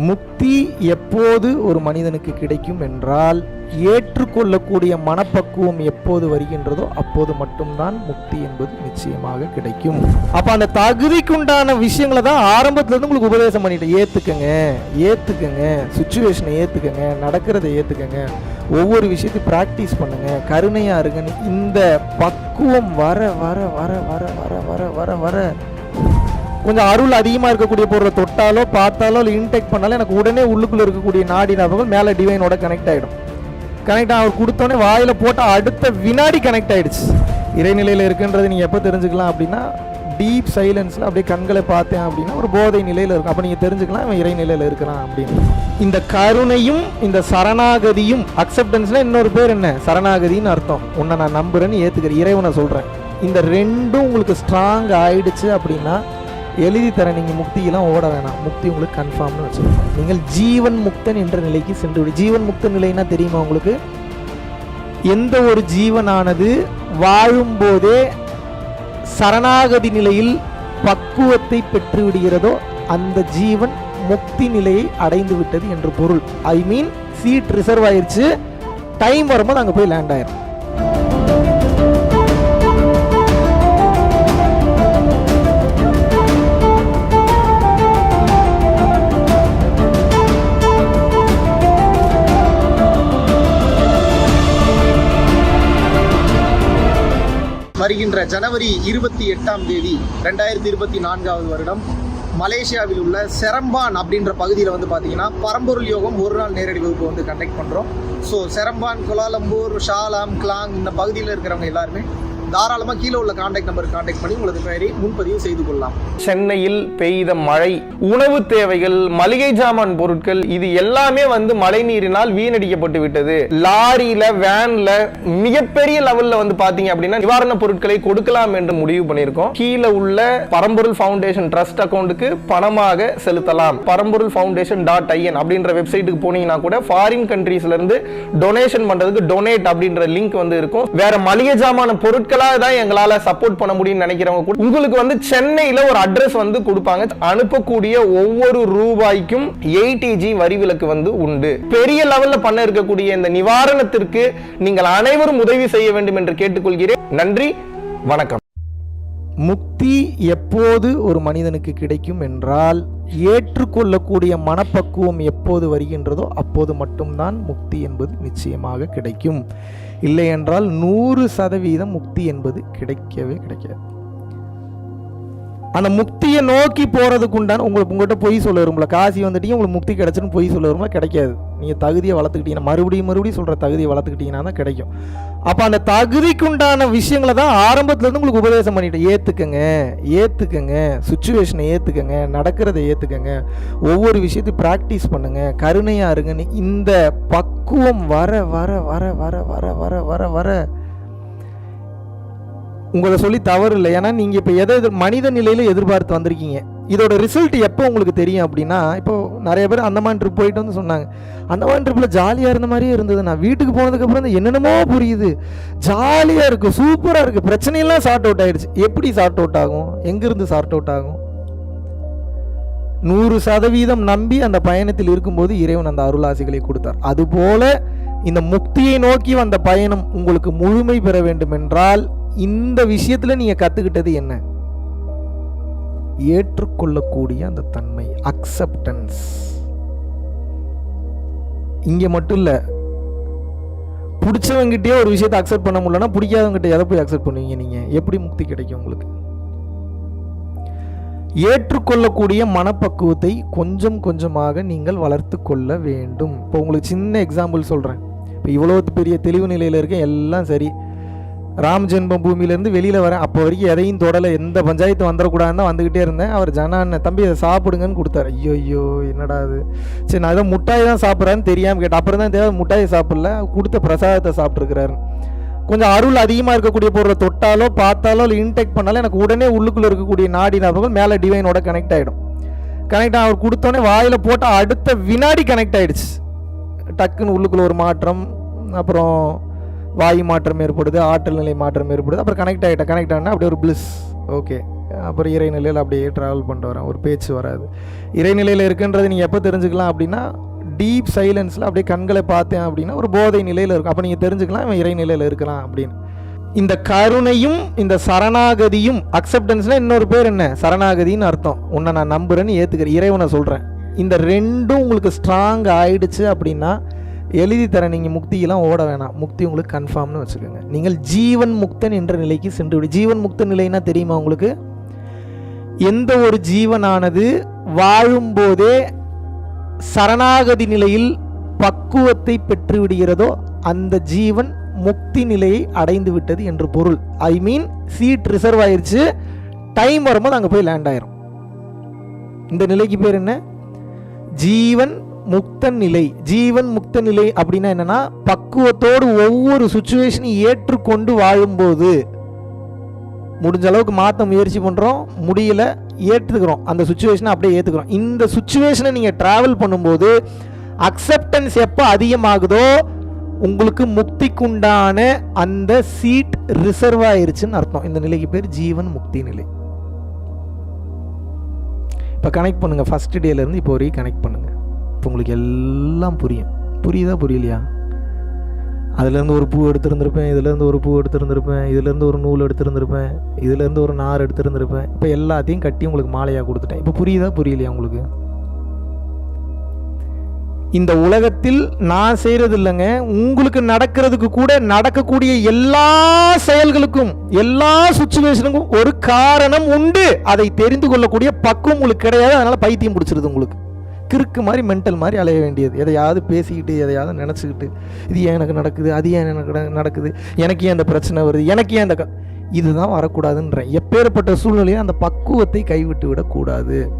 முக்தி எப்போது ஒரு மனிதனுக்கு கிடைக்கும் என்றால் ஏற்றுக்கொள்ளக்கூடிய மனப்பக்குவம் எப்போது வருகின்றதோ அப்போது மட்டும்தான் முக்தி என்பது நிச்சயமாக கிடைக்கும். அப்ப அந்த தகுதிக்குண்டான விஷயங்களை தான் ஆரம்பத்துல இருந்து உங்களுக்கு உபதேசம் பண்ணிட்டேன் ஏத்துக்கங்க ஏத்துக்கங்க சுச்சுவேஷனை ஏத்துக்கங்க நடக்கிறத ஏத்துக்கங்க ஒவ்வொரு விஷயத்தையும் பிராக்டிஸ் பண்ணுங்க கருணையா இருங்கன்னு இந்த பக்குவம் வர வர வர வர வர வர வர வர கொஞ்சம் அருள் அதிகமாக இருக்கக்கூடிய பொருளை தொட்டாலோ பார்த்தாலோ இல்லை இன்டேக் பண்ணாலோ எனக்கு உடனே உள்ளுக்குள்ளே இருக்கக்கூடிய நாடி நபர்கள் மேலே டிவைனோட கனெக்ட் ஆகிடும் கனெக்ட் அவர் கொடுத்தோன்னே வாயில் போட்டால் அடுத்த வினாடி கனெக்ட் ஆகிடுச்சு இறைநிலையில் இருக்குன்றது நீங்கள் எப்போ தெரிஞ்சுக்கலாம் அப்படின்னா டீப் சைலன்ஸில் அப்படியே கண்களை பார்த்தேன் அப்படின்னா ஒரு போதை நிலையில் இருக்கும். அப்போ நீங்கள் தெரிஞ்சுக்கலாம் இவன் இறைநிலையில் இருக்கிறான் அப்படின்னு. இந்த கருணையும் இந்த சரணாகதியும் அக்செப்டன்ஸ்னால் இன்னொரு பேர் என்ன? சரணாகதின்னு அர்த்தம். உன்னை நான் நம்புகிறேன்னு ஏற்றுக்கிறேன் இறைவனை சொல்கிறேன் இந்த ரெண்டும் உங்களுக்கு ஸ்ட்ராங் ஆயிடுச்சு அப்படின்னா எழுதி தர நீங்கள் முக்தியெல்லாம் ஓட வேணாம். முக்தி உங்களுக்கு கன்ஃபார்ம்னு வச்சுருக்கோம். நீங்கள் ஜீவன் முக்தன் என்ற நிலைக்கு சென்று விடு. ஜீவன் முக்த நிலைன்னா தெரியுமா உங்களுக்கு? எந்த ஒரு ஜீவனானது வாழும்போதே சரணாகதி நிலையில் பக்குவத்தை பெற்று விடுகிறதோ அந்த ஜீவன் முக்தி நிலையை அடைந்து விட்டது என்று பொருள். ஐ மீன் சீட் ரிசர்வ் ஆயிடுச்சு டைம் வரும்போது அங்கே போய் லேண்ட் ஆயிரும். வருகின்ற ஜனவரி இருபத்தி எட்டாம் தேதி ரெண்டாயிரத்தி இருபத்தி நான்காவது வருடம் மலேசியாவில் உள்ள செரம்பான் அப்படின்ற பகுதியில் வந்து பார்த்தீங்கன்னா பரம்பொருள் யோகம் ஒரு நாள் நேரடி வகுப்பு வந்து கண்டக்ட் பண்ணுறோம் so Seremban Kuala Lumpur Shah Alam Klang இந்த பகுதியில் இருக்கிறவங்க எல்லாருமே தாராளமாக கீழே உள்ள காண்டாக்ட் நம்பருக்கு காண்டாக்ட் பண்ணி உங்களது பெயரை முன்பதிவு செய்து கொள்ளலாம். சென்னையில் பெய்த மழை உணவு தேவைகள் மளிகை ஜாமான் பொருட்கள் இது எல்லாமே வந்து மழை நீரினால் வீணடிக்கப்பட்டு விட்டது. லாரியில வேன்ல மிகப்பெரிய லெவல்ல வந்து பாத்தீங்க அப்படின்னா நிவாரண பொருட்களை கொடுக்கலாம் என்று முடிவு பண்ணியிருக்கோம். கீழே உள்ள பரம்பொருள் ஃபவுண்டேஷன் ட்ரஸ்ட் அக்கௌண்ட்டுக்கு பணமாக செலுத்தலாம். பரம்பொருள் ஃபவுண்டேஷன் டாட் ஐஎன் அப்படின்ற வெப்சைட்டுக்கு போனீங்கன்னா கூட ஃபாரின் கண்ட்ரீஸ்ல இருந்து டொனேஷன் பண்றதுக்கு டொனேட் அப்படின்ற லிங்க் வந்து இருக்கும். வேற மளிகை ஜாமான பொருட்கள் தான் எங்களால சப்போர்ட் பண்ண முடியும்னு நினைக்கிறவங்க கூட உங்களுக்கு வந்து சென்னையில ஒரு அட்ரஸ் வந்து கொடுப்பாங்க. அனுப்பக்கூடிய ஒவ்வொரு ரூபாய்க்கும் எயிட்டிஜி வரி விலக்கு வந்து உண்டு. பெரிய லெவல்ல பண்ண இருக்கக்கூடிய இந்த நிவாரணத்திற்கு நீங்கள் அனைவரும் உதவி செய்ய வேண்டும் என்று கேட்டுக்கொள்கிறேன். நன்றி வணக்கம். முக்தி எப்போது ஒரு மனிதனுக்கு கிடைக்கும் என்றால் ஏற்றுக்கொள்ளக்கூடிய மனப்பக்குவம் எப்போது வருகின்றதோ அப்போது மட்டும்தான் முக்தி என்பது நிச்சயமாக கிடைக்கும். இல்லை என்றால் நூறு சதவீதம் முக்தி என்பது கிடைக்கவே கிடைக்காது. அந்த முக்தியை நோக்கி போகிறதுக்கு உண்டான உங்களுக்கு உங்கள்கிட்ட பொய் சொல்ல வரும்ல. காசி வந்துட்டீங்க உங்களுக்கு முக்தி கிடச்சுன்னு பொய் சொல்ல வரும்ல கிடைக்காது. நீங்கள் தகுதியை வளர்த்துக்கிட்டீங்கன்னா மறுபடியும் மறுபடியும் சொல்கிற தகுதியை வளர்த்துக்கிட்டீங்கன்னா தான் கிடைக்கும். அப்போ அந்த தகுதிக்குண்டான விஷயங்களை தான் ஆரம்பத்துலேருந்து உங்களுக்கு உபதேசம் பண்ணிட்டேன். ஏற்றுக்கங்க ஏற்றுக்கங்க சுச்சுவேஷனை ஏற்றுக்கங்க நடக்கிறதை ஏற்றுக்கங்க ஒவ்வொரு விஷயத்தையும் ப்ராக்டிஸ் பண்ணுங்கள் கருணையாக இருங்கன்னு இந்த பக்குவம் வர வர வர வர வர வர வர வர உங்களை சொல்லி தவறு இல்லை. ஏன்னா நீங்கள் இப்போ எதை எதிர் மனித நிலையில் எதிர்பார்த்து வந்திருக்கீங்க. இதோட ரிசல்ட் எப்போ உங்களுக்கு தெரியும் அப்படின்னா இப்போ நிறைய பேர் அந்தமான் ட்ரிப் போயிட்டு வந்து சொன்னாங்க. அந்தமான் ட்ரிப்பில் ஜாலியாக இருந்த மாதிரியே இருந்தது. நான் வீட்டுக்கு போனதுக்கப்புறம் தான் என்னென்னமோ புரியுது. ஜாலியாக இருக்குது சூப்பராக இருக்குது பிரச்சனையெல்லாம் சார்ட் அவுட் ஆகிடுச்சு எப்படி சார்ட் அவுட் ஆகும்? எங்கேருந்து சார்ட் அவுட் ஆகும்? நூறு சதவீதம் நம்பி அந்த பயணத்தில் இருக்கும்போது இறைவன் அந்த அருளாசிகளை கொடுத்தார். அதுபோல இந்த முக்தியை நோக்கி வந்த பயணம் உங்களுக்கு முழுமை பெற வேண்டும் என்றால் இந்த விஷயத்துல நீங்க கத்துக்கிட்டது என்ன? ஏற்றுக்கொள்ளக்கூடிய அந்த தன்மை அக்செப்டன்ஸ் இங்க மட்டும் இல்ல பிடிச்சவங்கிட்டே ஒரு விஷயத்தை அக்செப்ட் பண்ண முடியலன்னா பிடிக்காதவங்கிட்ட எதை போய் அக்செப்ட் பண்ணுவீங்க நீங்க? எப்படி முக்தி கிடைக்கும் உங்களுக்கு? ஏற்றுக்கொள்ளக்கூடிய மனப்பக்குவத்தை கொஞ்சம் கொஞ்சமாக நீங்கள் வளர்த்து கொள்ள வேண்டும். இப்போ உங்களுக்கு சின்ன எக்ஸாம்பிள் சொல்கிறேன் இப்போ இவ்வளோ பெரிய தெளிவு நிலையில் இருக்கேன் எல்லாம் சரி. ராம் ஜென்ம பூமியிலேருந்து வெளியில் வரேன் அப்போ வரைக்கும் எதையும் தொடலை எந்த பஞ்சாயத்து வந்துடக்கூடாதுன்னு தான் வந்துக்கிட்டே இருந்தேன். அவர் ஜனான தம்பி அதை சாப்பிடுங்கன்னு கொடுத்தாரு. ஐயோ ஐயோ என்னடா அது சரி நான் ஏதோ முட்டாய் தான் சாப்பிட்றேன்னு தெரியாமல் கேட்டேன். அப்புறம் தான் தேவை முட்டாயை சாப்பிடல கொடுத்த பிரசாதத்தை சாப்பிட்ருக்கிறாரு கொஞ்சம் அருள் அதிகமாக இருக்கக்கூடிய பொருளை தொட்டாலோ பார்த்தாலோ இல்லை இன்டெக்ட் பண்ணாலும் எனக்கு உடனே உள்ளுக்குள்ளே இருக்கக்கூடிய நாடி நபர்கள் மேலே டிவைனோட கனெக்ட் ஆகிடும் கனெக்ட் அவர் கொடுத்தோன்னே வாயில் போட்டால் அடுத்த வினாடி கனெக்ட் ஆகிடுச்சு டக்குன்னு உள்ளுக்குள்ளே ஒரு மாற்றம் அப்புறம் வாயு மாற்றம் ஏற்படுது ஆற்றல் நிலை மாற்றம் ஏற்படுது. அப்புறம் கனெக்ட் ஆகிட்டேன் கனெக்ட் ஆனால் அப்படியே ஒரு பிளிஸ் ஓகே அப்புறம் இறைநிலையில் அப்படியே ட்ராவல் பண்ணிட்டு வரேன் ஒரு பேச்சு வராது. இறைநிலையில் இருக்குன்றது நீங்கள் எப்போ தெரிஞ்சுக்கலாம் அப்படின்னா டீப் சைலன்ஸில் அப்படியே கண்களை பார்த்தேன் அப்படின்னா ஒரு போதை நிலையில் இருக்கும். அப்போ நீங்கள் தெரிஞ்சுக்கலாம் இவன் இறைநிலையில் இருக்கிறான் அப்படின்னு. இந்த கருணையும் இந்த சரணாகதியும் அக்செப்டன்ஸ்னால் இன்னொரு பேர் என்ன? சரணாகதின்னு அர்த்தம். உன்னை நான் நம்புறேன்னு ஏற்றுக்கிறேன் இறைவனை சொல்கிறேன் இந்த ரெண்டும் உங்களுக்கு ஸ்ட்ராங் ஆயிடுச்சு அப்படின்னா எழுதி தரேன் நீங்கள் முக்தியெல்லாம் ஓட வேணாம். முக்தி உங்களுக்கு கன்ஃபார்ம்னு வச்சுக்கோங்க. நீங்கள் ஜீவன் முக்தன் என்ற நிலைக்கு சென்று விடு. ஜீவன் முக்த நிலைன்னா தெரியுமா உங்களுக்கு? எந்த ஒரு ஜீவனானது வாழும்போதே சரணாகதி நிலையில் பக்குவத்தை பெற்று விடுகிறதோ அந்த ஜீவன் முக்தி நிலையை அடைந்து விட்டது என்று பொருள். ஐ மீன் சீட் ரிசர்வ் ஆயிடுச்சு டைம் வரும்போது அங்கே போய் லேண்ட் ஆயிரும். இந்த நிலைக்கு பேர் என்ன? ஜீவன் முக்த நிலை ஜீவன் முக்த நிலை அப்படின்னா என்னன்னா பக்குவத்தோடு ஒவ்வொரு சுச்சுவேஷனையும் ஏற்றுக்கொண்டு வாழும்போது. முடிஞ்ச அளவுக்கு மாற்ற முயற்சி பண்ணுறோம் முடியல ஏற்றுக்கிறோம். அந்த சுச்சுவேஷனை அப்படியே ஏற்றுக்கிறோம் இந்த சுச்சுவேஷனை நீங்கள் ட்ராவல் பண்ணும்போது அக்செப்டன்ஸ் எப்போ அதிகமாகுதோ உங்களுக்கு முக்திக்குண்டான அந்த சீட் ரிசர்வ் ஆயிருச்சுன்னு அர்த்தம். இந்த நிலைக்கு பேர் ஜீவன் முக்தி நிலை. இப்போ கனெக்ட் பண்ணுங்கள் ஃபஸ்ட் டேலேருந்து இப்போ வரைக்கும் கனெக்ட் பண்ணுங்கள் அப்போ உங்களுக்கு எல்லாம் புரியும். புரியுதா புரியலையா? அதுலேருந்து ஒரு பூ எடுத்திருந்திருப்பேன் இதுலேருந்து ஒரு பூ எடுத்திருந்திருப்பேன் இதுலேருந்து ஒரு நூல் எடுத்திருந்திருப்பேன் இதுலேருந்து ஒரு நார் எடுத்திருந்திருப்பேன். இப்போ எல்லாத்தையும் கட்டி உங்களுக்கு மாலையாக கொடுத்துட்டேன். இப்போ புரியுதா புரியலையா உங்களுக்கு? இந்த உலகத்தில் நான் செய்கிறது இல்லைங்க உங்களுக்கு நடக்கிறதுக்கு கூட நடக்கக்கூடிய எல்லா செயல்களுக்கும் எல்லா சுச்சுவேஷனுக்கும் ஒரு காரணம் உண்டு. அதை தெரிந்து கொள்ளக்கூடிய பக்குவம் உங்களுக்கு கிடையாது. அதனால பைத்தியம் பிடிச்சிருது உங்களுக்கு. கிறுக்கு மாதிரி மென்டல் மாதிரி அலைய வேண்டியது. எதையாவது பேசிக்கிட்டு எதையாவது நினச்சிக்கிட்டு இது ஏன் எனக்கு நடக்குது அது ஏன் எனக்கு நட- நடக்குது எனக்கு ஏன் அந்த பிரச்சனை வருது எனக்கு ஏன் அந்த க- இதுதான் வரக்கூடாதுன்றேன். எப்பேற்பட்ட சூழ்நிலையும் அந்த பக்குவத்தை கைவிட்டு விடக்கூடாது.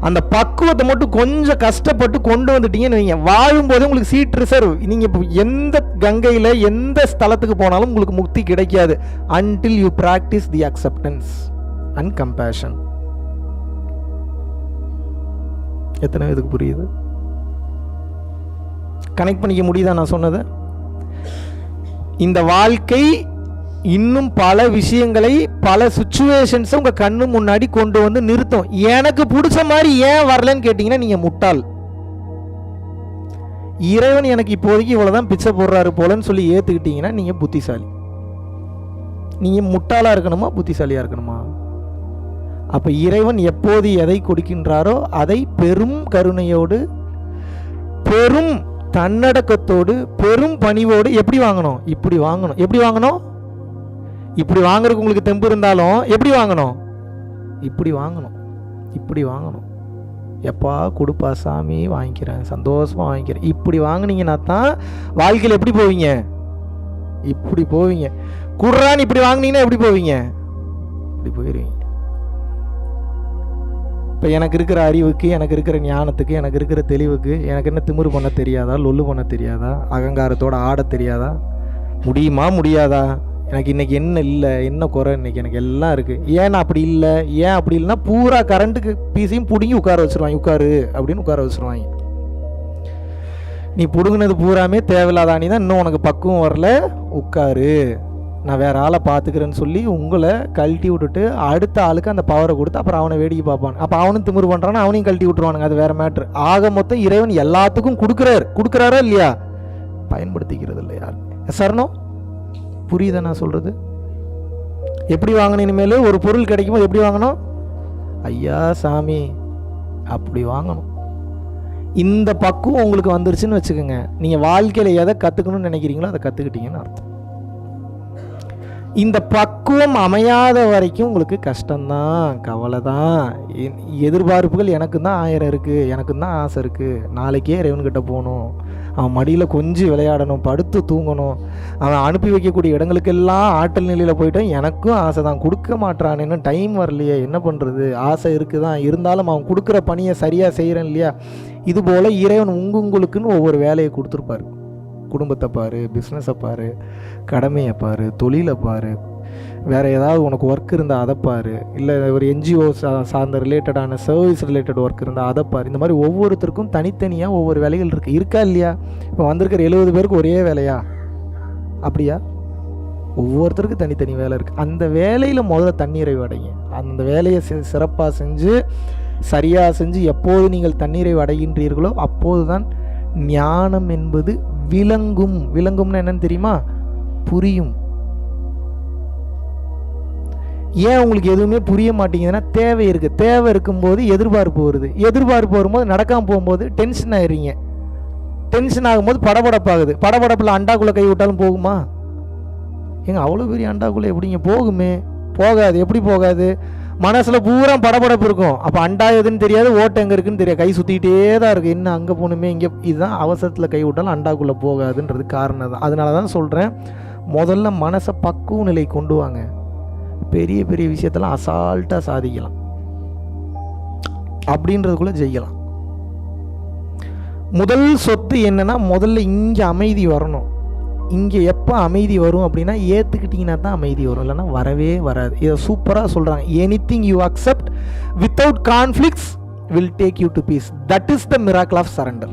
அந்த பக்குவத்தை மட்டும் கொஞ்சம் கஷ்டப்பட்டு கொண்டு வந்துட்டீங்கன்னு வைங்க. வாழும்போது உங்களுக்கு சீட் ரிசர்வ் நீங்கள் இப்போ எந்த கங்கையில் எந்த ஸ்தலத்துக்கு போனாலும் உங்களுக்கு முக்தி கிடைக்காது. Until you practise the acceptance and compassion எத்தனை இதுக்கு புரியுது? கனெக்ட் பண்ணிக்க முடியுதா நான் சொன்னது? இந்த வாழ்க்கை இன்னும் பல விஷயங்களை பல சுச்சுவேஷன்ஸை உங்கள் கண்ணு முன்னாடி கொண்டு வந்து நிறுத்தும். எனக்கு பிடிச்ச மாதிரி ஏன் வரலன்னு கேட்டிங்கன்னா நீங்கள் முட்டாள். இறைவன் எனக்கு இப்போதைக்கு இவ்வளோதான் பிச்சை போடுறாரு போலன்னு சொல்லி ஏற்றுக்கிட்டீங்கன்னா நீங்கள் புத்திசாலி. நீங்கள் முட்டாளாக இருக்கணுமா புத்திசாலியாக இருக்கணுமா? அப்போ இறைவன் எப்போது எதை கொடுக்கின்றாரோ அதை பெரும் கருணையோடு பெரும் தன்னடக்கத்தோடு பெரும் பணிவோடு எப்படி வாங்கணும்? இப்படி வாங்கணும். எப்படி வாங்கணும்? இப்படி வாங்குறதுக்கு உங்களுக்கு தெம்பு இருந்தாலும் எப்படி வாங்கணும்? இப்படி வாங்கணும். இப்படி வாங்கணும். எப்பா கொடுப்பா சாமி வாங்கிக்கிறேன். சந்தோஷமாக வாங்கிக்கிறேன். இப்படி வாங்குனீங்கன்னா தான் வாழ்க்கையில் எப்படி போவீங்க? இப்படி போவீங்க. குர்ரான் இப்படி வாங்கினீங்கன்னா எப்படி போவீங்க? இப்படி போயிடுவீங்க இப்போ எனக்கு இருக்கிற அறிவுக்கு எனக்கு இருக்கிற ஞானத்துக்கு எனக்கு இருக்கிற தெளிவுக்கு எனக்கு என்ன திமிரு பண்ண தெரியாதா லொல்லு பண்ண தெரியாதா அகங்காரத்தோட ஆட தெரியாதா? முடியுமா முடியாதா? எனக்கு இன்னைக்கு என்ன இல்லை என்ன குறை இன்னைக்கு? எனக்கு எல்லாம் இருக்குது ஏன் அப்படி இல்லை? ஏன் அப்படி இல்லைன்னா பூரா கரண்ட்டுக்கு பீஸையும் பிடுங்கி உட்கார வச்சுருவாங்க. உட்காரு அப்படின்னு உட்கார வச்சுருவாங்க. நீ பிடுங்கினது பூராமே தேவையில்லாத அணி தான் இன்னும் உனக்கு பக்குவம் வரல. உட்காரு. நான் வேற ஆளை பார்த்துக்கிறேன்னு சொல்லி உங்களை கழட்டி விட்டுட்டு அடுத்த ஆளுக்கு அந்த பவரை கொடுத்து அப்புறம் அவனை வேடிக்கை பார்ப்பான். அப்போ அவனும் திமிரு பண்ணுறான்னு அவனையும் கழட்டி விட்டுருவானுங்க அது வேற மேட்ரு ஆக மொத்தம் இறைவன் எல்லாத்துக்கும் கொடுக்குறாரு. கொடுக்குறாரா இல்லையா? பயன்படுத்திக்கிறது இல்லை யார் சரணோ புரியுதா நான் சொல்கிறது எப்படி வாங்கணும் இனிமேல்? ஒரு பொருள் கிடைக்கும்போது எப்படி வாங்கணும்? ஐயா சாமி அப்படி வாங்கணும். இந்த பக்குவம் உங்களுக்கு வந்துருச்சுன்னு வச்சுக்கோங்க. நீங்கள் வாழ்க்கையில் எதை கற்றுக்கணும்னு நினைக்கிறீங்களோ அதை கற்றுக்கிட்டீங்கன்னு அர்த்தம். இந்த பக்குவம் அமையாத வரைக்கும் உங்களுக்கு கஷ்டம்தான் கவலை தான் எதிர்பார்ப்புகள் எனக்கு தான் ஆயிரம் இருக்குது எனக்கு தான் ஆசை இருக்குது நாளைக்கே இறைவன்கிட்ட போகணும். அவன் மடியில் கொஞ்சம் விளையாடணும் படுத்து தூங்கணும். அவன் அனுப்பி வைக்கக்கூடிய இடங்களுக்கெல்லாம் ஆற்றல் நிலையில் போயிட்டான் எனக்கும் ஆசை தான். கொடுக்க மாட்றான் இன்னும் டைம் வரலையே என்ன பண்ணுறது ஆசை இருக்குது தான் இருந்தாலும் அவன் கொடுக்குற பணியை சரியாக செய்கிறேன் இல்லையா? இது போல் இறைவன் உங்க உங்களுக்குன்னு ஒவ்வொரு வேலையை கொடுத்துருப்பாரு. குடும்பத்தை பாரு பிஸ்னஸை பாரு கடமையை பாரு தொழிலை பாரு வேறு ஏதாவது உனக்கு ஒர்க் இருந்தால் அதை பாரு இல்லை ஒரு என்ஜிஓ சா சார்ந்த ரிலேட்டடான சர்வீஸ் ரிலேட்டட் ஒர்க் இருந்தால் அதை பாரு. இந்த மாதிரி ஒவ்வொருத்தருக்கும் தனித்தனியாக ஒவ்வொரு வேலைகள் இருக்குது இருக்கா இல்லையா? இப்போ வந்திருக்கிற எழுபது பேருக்கு ஒரே வேலையா? அப்படியா? ஒவ்வொருத்தருக்கும் தனித்தனி வேலை இருக்குது அந்த வேலையில் முதல்ல தண்ணீரை அடையும் அந்த வேலையை சிறப்பாக செஞ்சு சரியாக செஞ்சு எப்போது நீங்கள் தண்ணீரை அடைகின்றீர்களோ அப்போது தான் ஞானம் என்பது விளங்கும். விளங்கும்னா என்னன்னு தெரியுமா? புரியும். ஏன் உங்களுக்கு எதுவுமே புரிய மாட்டேங்குதுன்னா தேவை இருக்குது தேவை இருக்கும்போது எதிர்பார்ப்பு வருது. எதிர்பார்ப்பு வரும்போது நடக்காமல் போகும்போது டென்ஷன் ஆயிடுறீங்க. டென்ஷன் ஆகும்போது படபடப்பாகுது. படபடப்பில் அண்டாக்குள்ளே கை விட்டாலும் போகுமா? ஏங்க அவ்வளோ பெரிய அண்டாக்குள்ளே எப்படிங்க போகுமே? போகாது. எப்படி போகாது? மனசில் பூரா படபடப்பு இருக்கும். அப்போ அண்டா எதுன்னு தெரியாது ஓட்டை எங்கே இருக்குன்னு தெரியாது. கை சுற்றிக்கிட்டே தான் இருக்குது என்ன அங்கே போகணுமே இங்கே இதுதான் அவசரத்தில் கை விட்டாலும் அண்டாக்குள்ளே போகாதுன்றது காரணம் தான். அதனால தான் சொல்கிறேன் முதல்ல மனசை பக்குவ நிலை கொண்டு வாங்க. பெரிய பெரிய விஷயத்தெல்லாம் அசால்ட்டாக சாதிக்கலாம். அப்படின்றதுக்குள்ளே ஜெயிக்கலாம். முதல் சொத்து என்னன்னா முதல்ல இங்கே அமைதி வரணும். இங்கே எப்போ அமைதி வரும் அப்படின்னா ஏற்றுக்கிட்டிங்கன்னா தான் அமைதி வரும். இல்லைன்னா வரவே வராது. இதை சூப்பராக சொல்கிறாங்க anything you accept without conflicts will take you to peace that is the miracle of surrender